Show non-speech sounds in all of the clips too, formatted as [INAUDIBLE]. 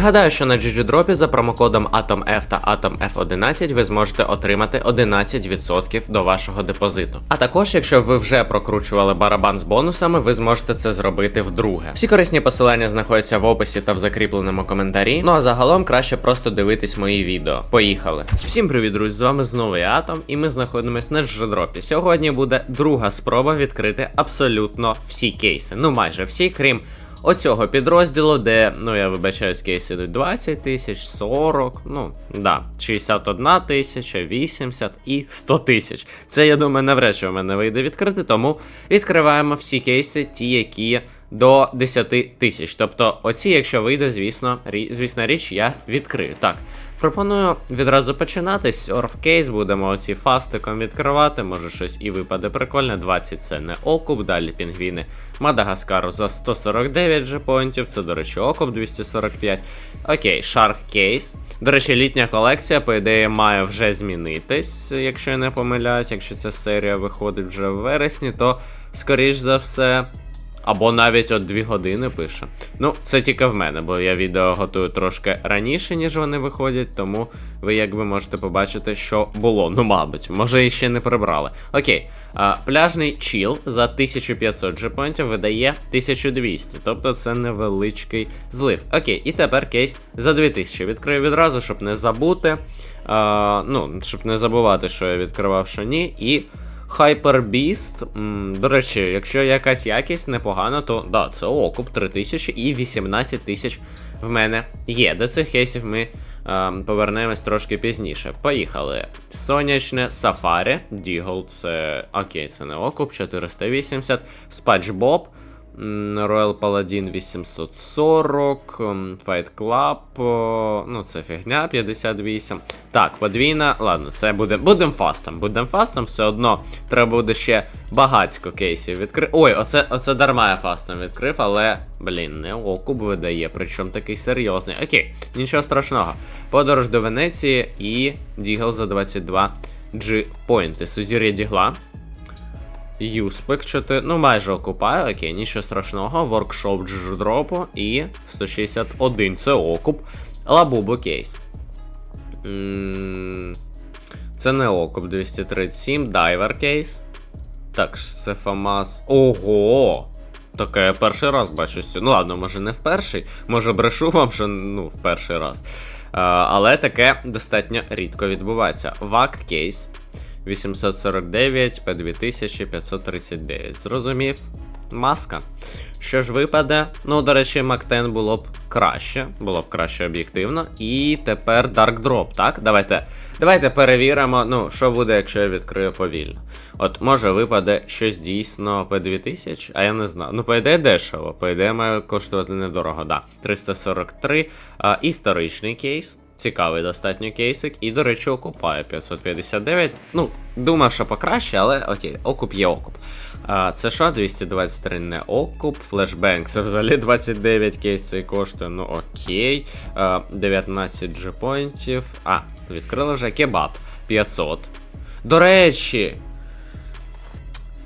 Нагадаю, що на GGDrop за промокодом AtomF та AtomF11 ви зможете отримати 11% до вашого депозиту. А також, якщо ви вже прокручували барабан з бонусами, ви зможете це зробити вдруге. Всі корисні посилання знаходяться в описі та в закріпленому коментарі. Ну а загалом краще просто дивитись мої відео. Поїхали! Всім привіт, друзі! З вами знову я Атом, і ми знаходимося на GGDrop. Сьогодні буде друга спроба відкрити абсолютно всі кейси. Ну майже всі, крім оцього підрозділу, де, ну я вибачаюсь, кейси йдуть 20 тисяч, 40, ну да, 61 тисяча, 80 і 100 тисяч. Це, я думаю, навряд чи в мене вийде відкрити, тому відкриваємо всі кейси, ті, які до 10 тисяч. Тобто, оці, якщо вийде, звісно, рі, звісна річ, я відкрию. Так. Пропоную відразу починати. Surf Case, будемо оці фастиком відкривати. Може щось і випаде прикольне. 20 це не окуп, далі пінгвіни Мадагаскару за 149 джепонтів. Це, до речі, окуп 245. Окей, Shark Case. До речі, літня колекція, по ідеї, має вже змінитись, якщо я не помиляюсь. Якщо ця серія виходить вже в вересні, то скоріш за все. Або навіть от 2 години пише. Ну, це тільки в мене, бо я відео готую трошки раніше, ніж вони виходять, тому ви якби можете побачити, що було. Ну, мабуть, може і ще не прибрали. Окей, а, пляжний чіл за 1500 джепонтів видає 1200, тобто це невеличкий злив. Окей, і тепер кейс за 2000. Відкрию відразу, щоб не забути. А, ну, щоб не забувати, що я відкривав, що ні. І. Hyper Beast, До речі, якщо якась якість непогана, то да, це окуп 3000 і 18 тисяч в мене є. До цих кейсів ми е, повернемось трошки пізніше. Поїхали. Сонячне Сафарі. Дігл, це. Окей, це не окуп, 480. SpongeBob. М, Royal Paladin 840, Fight Club, ну це фігня 58. Так, подвійна. Ладно, це буде. Будем фастом. Будем фастом, все одно треба буде ще багацько кейсів відкрити. Ой, оце оце дарма я фастом відкрив, але, блін, не окуб видає, причому такий серйозний. Окей, нічого страшного. Подорож до Венеції і Дігл за 22 G поінти. Сузір'я Дігла. Юспек 4, ну майже окупає, окей, нічого страшного. Воркшоп дждропу і 161 це окуп. Лабубу кейс. Це не окуп 237, дайвер кейс. Так, це Фамас. Ого! Таке я перший раз бачу. Ну ладно, може не в перший, може брешу вам, що ну, в перший раз. А, але таке достатньо рідко відбувається. Вак кейс. 849, P2000, 539. Зрозумів. Маска. Що ж випаде? Ну, до речі, Мактен було б краще, було б краще об'єктивно. І тепер Dark Drop, так? Давайте давайте перевіримо, ну, що буде, якщо я відкрию повільно. От, може випаде щось дійсно P2000, а я не знаю. Ну, по ідеї дешево, по ідеї має коштувати недорого, да. 343. А, історичний кейс. Цікавий достатньо кейсик, і, до речі, окупає 559. Ну, думав, що покраще, але окей, окуп є окуп. А, що, 223 не окуп, флешбенк, це взагалі 29 кейс цей коштує, ну окей. А, 19 джепоінтів. А, відкрили вже кебаб 500. До речі.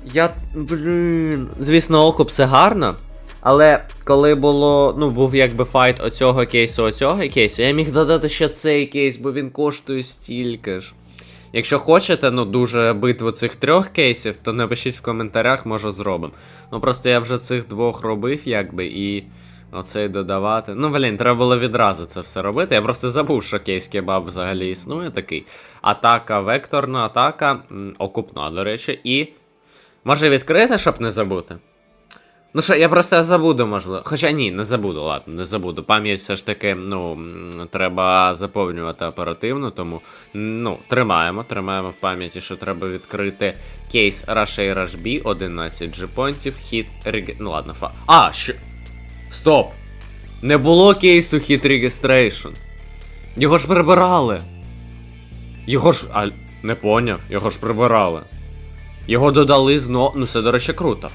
Я. Блін. Звісно, окуп це гарно. Але коли було, ну, був якби файт оцього кейсу, оцього кейсу, я міг додати ще цей кейс, бо він коштує стільки ж. Якщо хочете, ну, дуже битву цих трьох кейсів, то напишіть в коментарях, може зробимо. Ну просто я вже цих двох робив, якби, і оцей додавати. Ну, блін, треба було відразу це все робити. Я просто забув, що кейс кебаб взагалі існує такий. Атака, векторна атака, окупна, до речі, і. Може відкрити, щоб не забути? Ну що, я просто забуду, можливо. Хоча ні, не забуду, ладно, не забуду. Пам'ять все ж таки, ну, треба заповнювати оперативно, тому ну, тримаємо, тримаємо в пам'яті, що треба відкрити кейс Rush A Rush B, 11 джепонтів, хіт рег... Ну ладно, фа. А, що. Стоп! Не було кейсу Hit Registration. Його ж прибирали. Його ж. А, не поняв, його ж прибирали. Його додали знову. Ну, це, до речі, круто.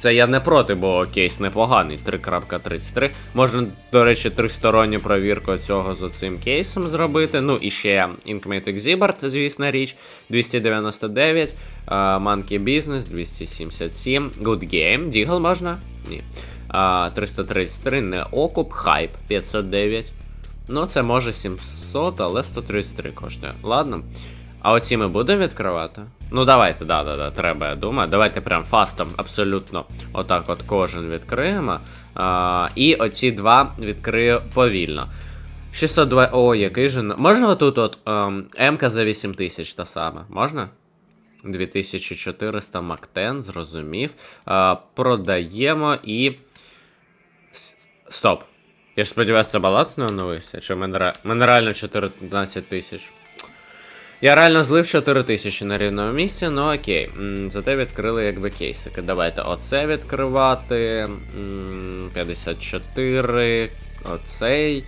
Це я не проти, бо кейс непоганий. 3.33. Можна, до речі, тристоронню провірку цього з цим кейсом зробити. Ну і ще Inkmate Exhibit, звісна річ. 299. Uh, Monkey Business 277. Good Game. Дігл можна? Ні. Uh, 333 не окуп, хайп 509. Ну, це може 700, але 133 коштує. Ладно. А оці ми будемо відкривати? Ну, давайте, да, да, да, треба, я думаю. Давайте прям фастом абсолютно отак от кожен відкриємо. А, і оці два відкрию повільно. 602. О, який же. Можна отут от ем, МК за 8000 та саме? Можна? 2400 Мактен, зрозумів. А, продаємо і. Стоп. Я ж сподіваюся, це баланс не оновився? Чи мене, мене реально 14 тисяч? Я реально злив 4 тисячі на рівному місці, ну окей. Зате відкрили якби кейсики. Давайте оце відкривати. 54. Оцей.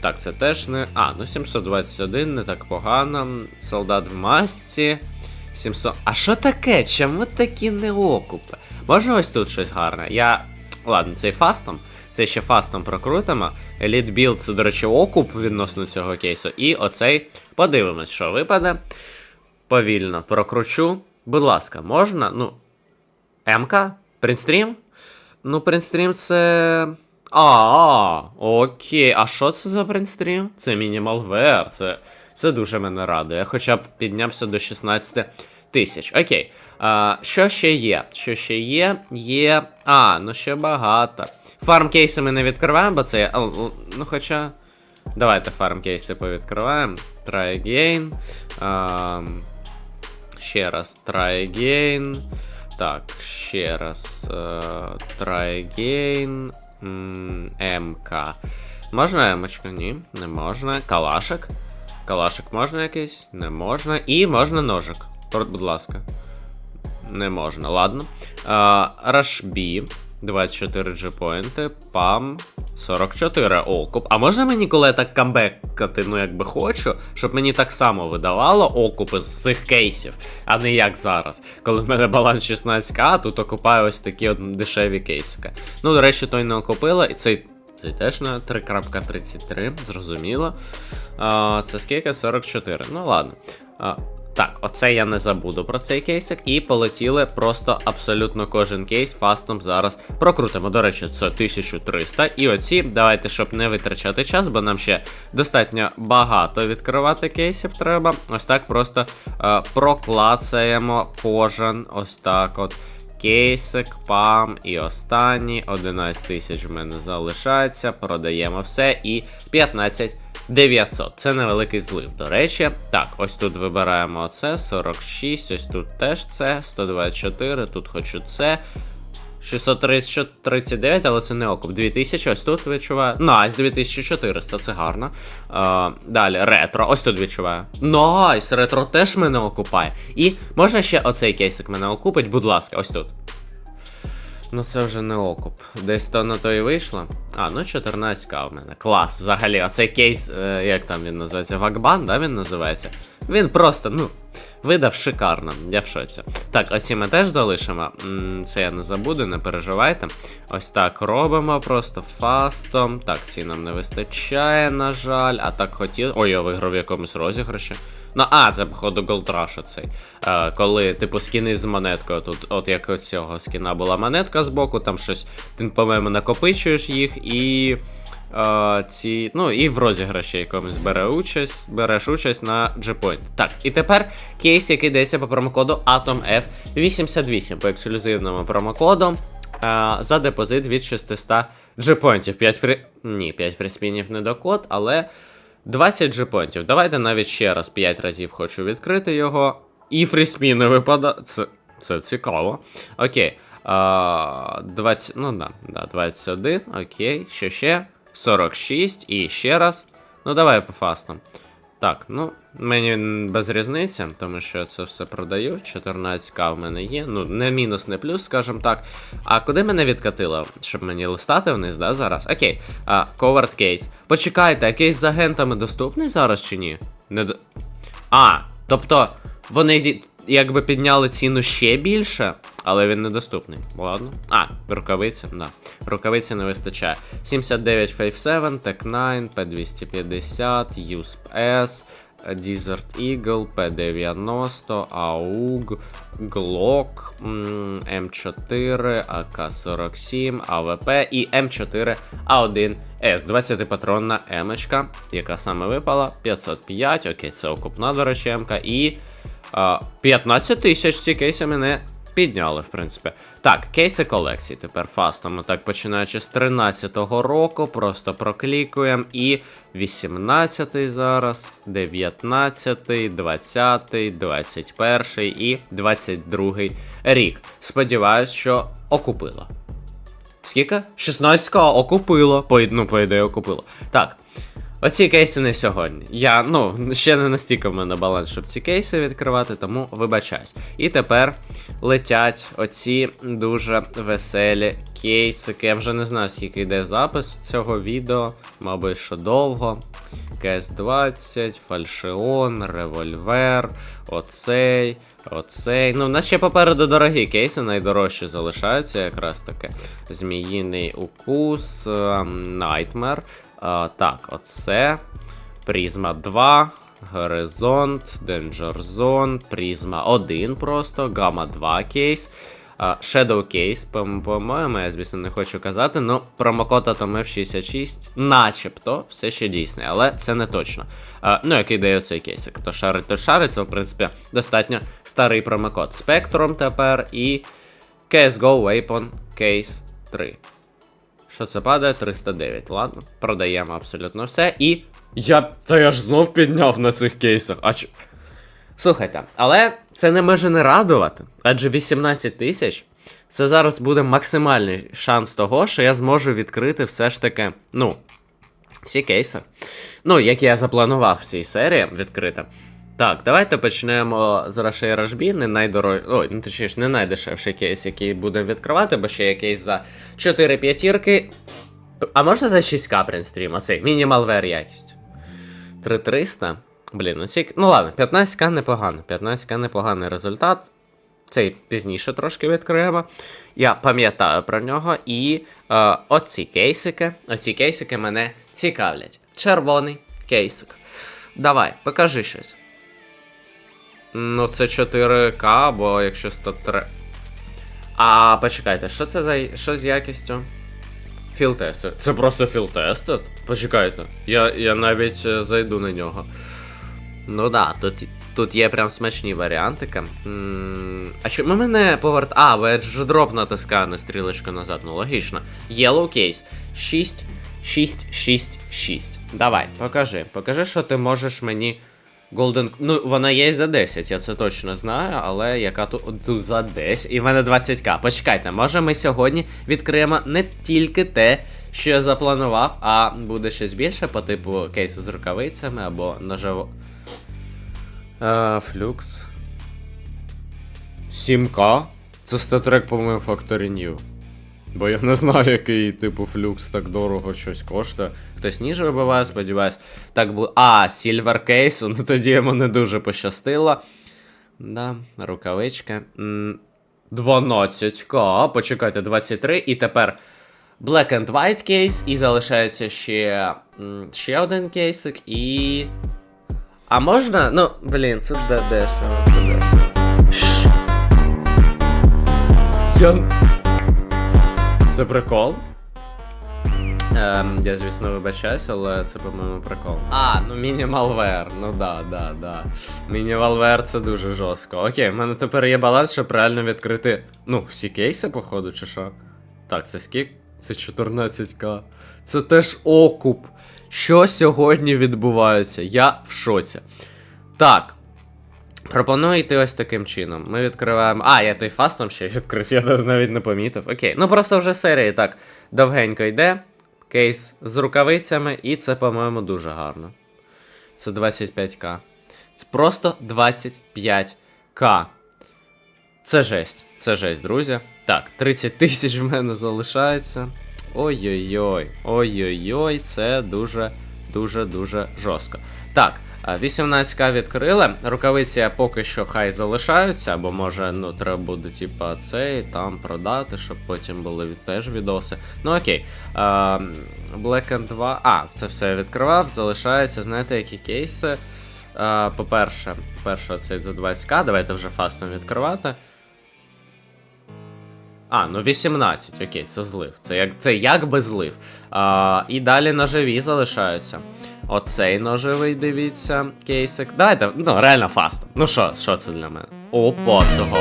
Так, це теж не. А, ну 721, не так погано. Солдат в масці. 700. А що таке? Чому такі неокупи? Може ось тут щось гарне? Я. Ладно, цей фастом. Це ще фастом прокрутимо. Elite Build це, до речі, окуп відносно цього кейсу. І оцей. Подивимось, що випаде. Повільно прокручу. Будь ласка, можна? Ну. МК? Принстрім? Ну, принстрім це. А, окей. А що це за принстрім? Це мінімалвер. Це, це дуже мене радує. Хоча б піднявся до 16 тисяч. Окей. А, що ще є? Що ще є? Є. А, ну ще багато. Фарм кейси ми не відкриваємо, бо це. л- Ну, хоча. Давайте фарм кейси повідкриваємо. Try again. А, ще раз try again. Так, ще раз. е, Try again. МК. Можна емочку? Ні, не можна. Калашик. Калашик можна якийсь? Не можна. І можна ножик. Пор- Будь ласка. Не можна, ладно. Рашбі. 24 джепоінти. Пам. 44 окуп. А можна мені, коли я так камбекати, ну якби хочу, щоб мені так само видавало окупи з цих кейсів, а не як зараз. Коли в мене баланс 16к, а тут окупаю ось такі от дешеві кейсики. Ну, до речі, той не окупила, і цей. Цей теж на 3.33, зрозуміло. А, це скільки? 44. Ну ладно. А, так, оце я не забуду про цей кейсик. І полетіли просто абсолютно кожен кейс фастом зараз прокрутимо. До речі, це 1300. І оці, давайте, щоб не витрачати час, бо нам ще достатньо багато відкривати кейсів треба. Ось так просто е, проклацаємо кожен ось так от. Кейсик, пам і останній. 11 тисяч в мене залишається. Продаємо все і 15 900. Це невеликий злив, до речі. Так, ось тут вибираємо оце, 46, ось тут теж це, 124, тут хочу це. 639, але це не окуп. 2000, ось тут відчуваю. Найс, 2400, це гарно. Е, далі, ретро, ось тут відчуваю. Найс, ретро теж мене окупає. І можна ще оцей кейсик мене окупить, будь ласка, ось тут. Ну це вже не окуп. Десь то на то і вийшло. А, ну 14к в мене. Клас. Взагалі, оцей кейс, е, як там він називається? Вакбан, да, він називається? Він просто, ну, видав шикарно. Я в шоці. Так, оці ми теж залишимо. Це я не забуду, не переживайте. Ось так робимо просто фастом. Так, ці нам не вистачає, на жаль. А так хотів. Ой, я виграв в якомусь розіграші. Ну, а, це, походу, Голдраша цей. Е, коли, типу, скіни з монеткою. Тут, от як у цього скіна була монетка збоку, там щось. Ти, по-моєму, накопичуєш їх і. Ці, ну, і в розіграші якомусь бере участь, береш участь на Gpoint. Так, і тепер кейс, який йдеться по промокоду AtomF88 по ексклюзивному промокоду. за депозит від 600 Gpointів. 5 фрі... Ні, 5 фріспінів не до код, але 20 джепонтів. Давайте навіть ще раз 5 разів хочу відкрити його. І фріспін не випадає. Це, це цікаво. Окей. А, 20, ну да, да, 21, окей. Що ще? 46 і ще раз. Ну, давай по фастам. Так, ну, мені без різниці, тому що я це все продаю. 14к в мене є. Ну, не мінус, не плюс, скажімо так. А куди мене відкатило? Щоб мені листати вниз, да, зараз? Окей. А, Covered кейс. Почекайте, а кейс з агентами доступний зараз чи ні? Не до... А, тобто, вони якби підняли ціну ще більше, але він недоступний. Ладно. А, рукавиці, да. Рукавиці не вистачає. 79 Fave 7, Tech 9, P250, USP S, Desert Eagle, P90, AUG, Glock, м, М4, АК-47, АВП і М4А1 С 20-патронна Емочка, яка саме випала. 505, окей, це окупна, до речі, Емка. І 15 тисяч ці кейси мене підняли, в принципі. Так, кейси колекції тепер фастом. Так, починаючи з 13-го року, просто проклікуємо. І 18-й зараз, 19-й, 20-й, 21-й і 22-й рік. Сподіваюсь, що окупило. Скільки? 16 окупило. По, ну, по ідеї, окупило. Так. Оці кейси не сьогодні. Я, ну, ще не настільки в мене баланс, щоб ці кейси відкривати, тому вибачаюсь. І тепер летять оці дуже веселі кейсики. Я вже не знаю, скільки йде запис цього відео, мабуть, що довго. КС-20, фальшион, револьвер, оцей, оцей. Ну, в нас ще попереду дорогі кейси, найдорожчі залишаються якраз таки. Зміїний укус, Найтмер. Так, оце. Призма 2. Горизонт, Danger Zone, Призма 1 просто, Гамма 2 кейс. Shadow Case, по- по-моєму, я, звісно, не хочу казати, ну, промокод Atom 66 начебто, все ще дійсний, але це не точно. Ну, який дає цей кейсик. Хто шарить, то шарить, це, в принципі, достатньо старий промокод. Spectrum тепер і CSGO Weapon Case 3. Що це падає? 309. Ладно, продаємо абсолютно все. І. Я. Та я ж знов підняв на цих кейсах. А чи. Слухайте, але це не може не радувати. Адже 18 тисяч це зараз буде максимальний шанс того, що я зможу відкрити все ж таки, ну, всі кейси. Ну, як я запланував в цій серії відкрити. Так, давайте почнемо з Рашей Рашбі, не найдорож... Ой, ну точніше, не найдешевший кейс, який будемо відкривати, бо ще є кейс за 4 п'ятірки. А можна за 6к принстрім? Оцей мінімалвер якість. 3300. Блін, ну ці... Ну ладно, 15к непогано. 15к непоганий результат. Цей пізніше трошки відкриємо. Я пам'ятаю про нього. І е, оці кейсики. Оці кейсики мене цікавлять. Червоний кейсик. Давай, покажи щось. Ну, це 4К, або якщо 103. А, почекайте, що це за. Що з якістю? Філтести. Це просто філтестед? Почекайте. Я, я навіть е, зайду на нього. Ну да, тут, тут є прям смачні варіантики. М, А чому мене поверт. А, ви ж дроп на стрілочку назад, ну логічно. Yellow case. 6, 6, 6, 6. Давай, покажи. Покажи, що ти можеш мені. Golden... Ну, вона є за 10, я це точно знаю, але яка тут, за 10. І в мене 20к. Почекайте, може ми сьогодні відкриємо не тільки те, що я запланував, а буде щось більше по типу кейсу з рукавицями або ножово. Е, флюкс. 7к? Це статрек, по-моєму, Factory New. Бо я не знаю, який типу флюкс так дорого щось коштує. Хтось ніж вибиває, сподіваюсь. Так буде. А, Silver Case, ну тоді йому не дуже пощастило. Да, рукавичка. 12к, почекайте, 23. І тепер Black and White кейс, і залишається ще, ще один кейсик, і. А можна? Ну, блін, це де дешево, це дешево. Я. Це прикол? Ем, я, звісно, вибачаюсь, але це, по-моєму, прикол. А, ну міні-малвер. Ну да, да, да. Міні-малвер це дуже жорстко. Окей, в мене тепер є баланс, щоб реально відкрити. Ну, всі кейси, походу, чи що? Так, це скільки? Це 14к. Це теж окуп. Що сьогодні відбувається? Я в шоці. Так. Пропоную йти ось таким чином. Ми відкриваємо. А, я той фастом ще відкрив, я навіть не помітив. Окей. Ну просто вже серія так довгенько йде. Кейс з рукавицями, і це, по-моєму, дуже гарно. Це 25к. Це просто 25к. Це жесть. Це жесть, друзі. Так, 30 тисяч в мене залишається. Ой-ой-ой. Ой-ой-ой, це дуже, дуже, дуже жорстко. Так. А, 18к відкрили. Рукавиці поки що хай залишаються, бо може, ну, треба буде, типа, цей там продати, щоб потім були теж відоси. Ну окей. А, Black and 2. А, це все я відкривав. Залишається, знаєте, які кейси. Е, по-перше, перше, оцей за 20к. Давайте вже фастом відкривати. А, ну 18, окей, це злив. Це як це якби злив. А, і далі ножові залишаються. Оцей ножовий, дивіться, кейсик. Давайте, ну, реально фастом. Ну що, що це для мене? Опа, цього.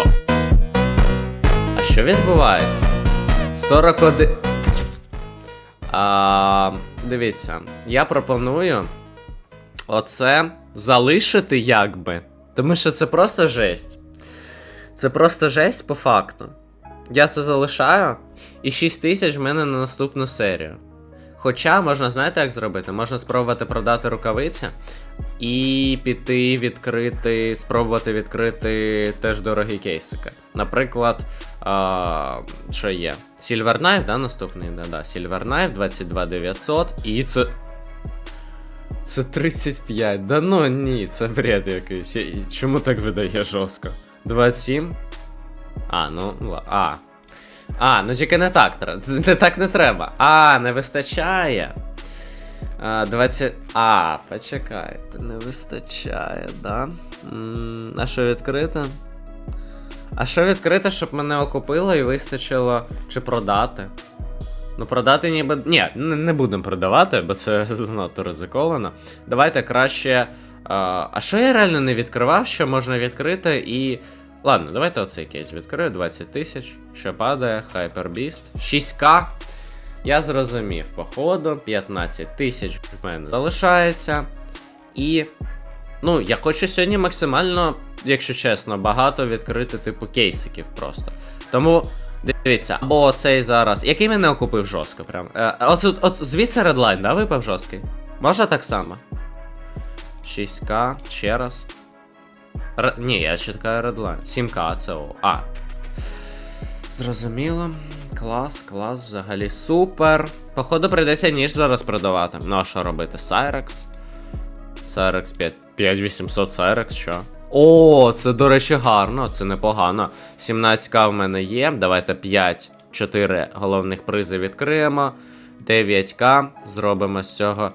А що відбувається? 41. А, дивіться, я пропоную оце залишити якби. Тому що це просто жесть. Це просто жесть по факту. Я це залишаю, і 6 тисяч в мене на наступну серію. Хоча можна, знаєте, як зробити? Можна спробувати продати рукавиці і піти відкрити, спробувати відкрити теж дорогі кейсики. Наприклад, а, що є? Silver Knife, да, наступний? Да, да, Silver Knife 22900 і це. Це 35. Да ну ні, це бред якийсь. Чому так видає жорстко? 27? А, ну, а. А, ну тільки не так. [LAUGHS] Не так не треба. А, не вистачає. А, 20. А, почекайте, не вистачає, да? А що відкрити? А що відкрити, щоб мене окупило і вистачило чи продати? Ну, продати ніби. Ні, не, будемо продавати, бо це [LAUGHS] занадто ризиковано. Давайте краще. А що я реально не відкривав, що можна відкрити і. Ладно, давайте оцей кейс відкрию. 20 тисяч. Що падає? Hyper Beast. 6К. Я зрозумів, походу, 15 тисяч в мене залишається. І. Ну, я хочу сьогодні максимально, якщо чесно, багато відкрити, типу, кейсиків просто. Тому. Дивіться, або цей зараз. Який мене окупив жорстко, прям. Е, от, от, от звідси редлайн, да, випав жорсткий? Може так само? 6К, ще раз. Р... Ні, я чекаю редлайн. 7К, це о. А. Зрозуміло. Клас, клас, взагалі супер. Походу, прийдеться ніж зараз продавати. Ну, а що робити? Cyrex? Cyrex 5. 5800 Cyrex, що? О, це, до речі, гарно, це непогано. 17к в мене є. Давайте 5, 4 головних призи відкриємо. 9к. Зробимо з цього.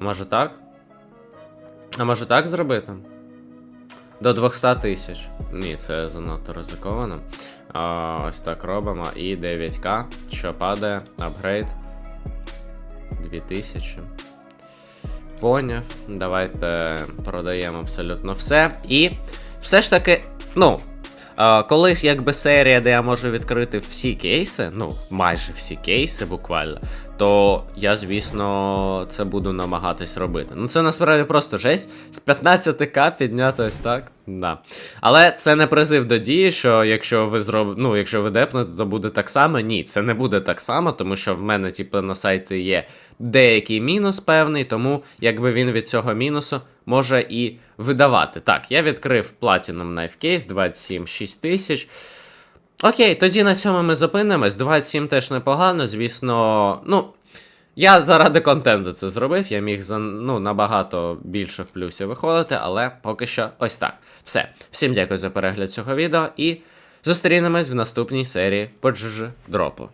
А може так? А може так зробити? До 200 тисяч. Ні, це занадто ризиковано. А, ось так робимо. І 9к. Що падає? Апгрейд. 2000. Поняв. Давайте продаємо абсолютно все. І все ж таки, ну. Колись якби серія, де я можу відкрити всі кейси, ну, майже всі кейси буквально, то я, звісно, це буду намагатись робити. Ну, це насправді просто жесть. З 15к підняти ось так. Да. Але це не призив до дії, що якщо ви зроб... ну, якщо ви депнете, то буде так само. Ні, це не буде так само, тому що в мене, типу, на сайті є деякий мінус певний, тому якби він від цього мінусу може і видавати. Так, я відкрив Platinum Knife Case 27 тисяч. Окей, тоді на цьому ми зупинимось. 27 теж непогано, звісно. Ну, я заради контенту це зробив, я міг за ну, набагато більше в плюсі виходити, але поки що ось так. Все. Всім дякую за перегляд цього відео і зустрінемось в наступній серії по дропу.